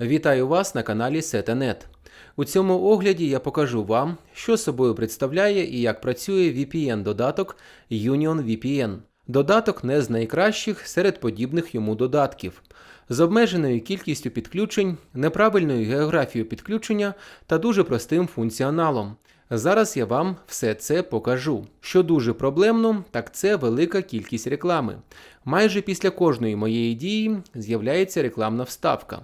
Вітаю вас на каналі Сетенет У цьому огляді я покажу вам, що собою представляє і як працює VPN-додаток Union VPN. Додаток не з найкращих серед подібних йому додатків. З обмеженою кількістю підключень, неправильною географією підключення та дуже простим функціоналом. Зараз я вам все це покажу. Що дуже проблемно, так це велика кількість реклами. Майже після кожної моєї дії з'являється рекламна вставка.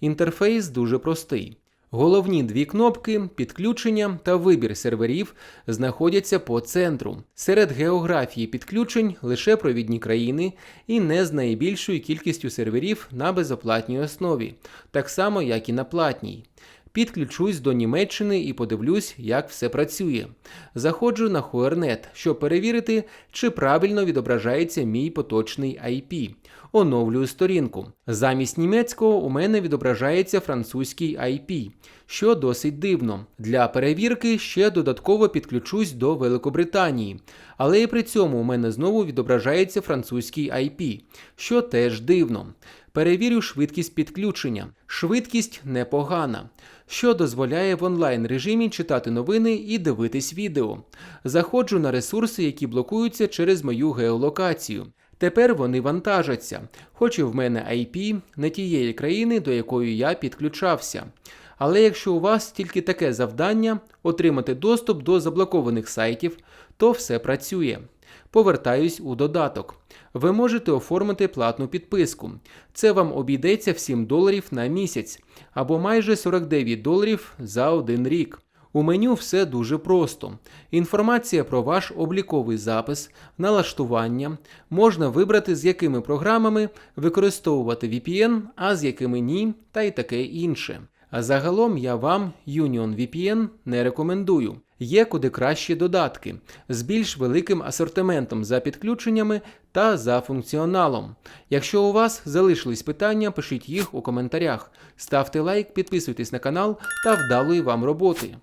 Інтерфейс дуже простий. Головні дві кнопки підключення та вибір серверів знаходяться по центру. Серед географії підключень лише провідні країни і не з найбільшою кількістю серверів на безоплатній основі, так само як і на платній. Підключусь до Німеччини і подивлюсь, як все працює. Заходжу на Huernet, щоб перевірити, чи правильно відображається мій поточний IP. Оновлюю сторінку. Замість німецького у мене відображається французький IP, що досить дивно. Для перевірки ще додатково підключусь до Великобританії, але і при цьому у мене знову відображається французький IP, що теж дивно. Перевірю швидкість підключення. Швидкість непогана, що дозволяє в онлайн режимі читати новини і дивитись відео. Заходжу на ресурси, які блокуються через мою геолокацію. Тепер вони вантажаться, хоч і в мене IP не тієї країни, до якої я підключався. Але якщо у вас тільки таке завдання отримати доступ до заблокованих сайтів, то все працює. Повертаюсь у додаток. Ви можете оформити платну підписку. Це вам обійдеться в 7 доларів на місяць або майже 49 доларів за один рік. У меню все дуже просто. Інформація про ваш обліковий запис, налаштування, можна вибрати з якими програмами використовувати VPN, а з якими ні, та й таке інше. А загалом я вам Union VPN не рекомендую. Є куди кращі додатки з більш великим асортиментом за підключеннями та за функціоналом. Якщо у вас залишились питання, пишіть їх у коментарях. Ставте лайк, підписуйтесь на канал та вдалої вам роботи.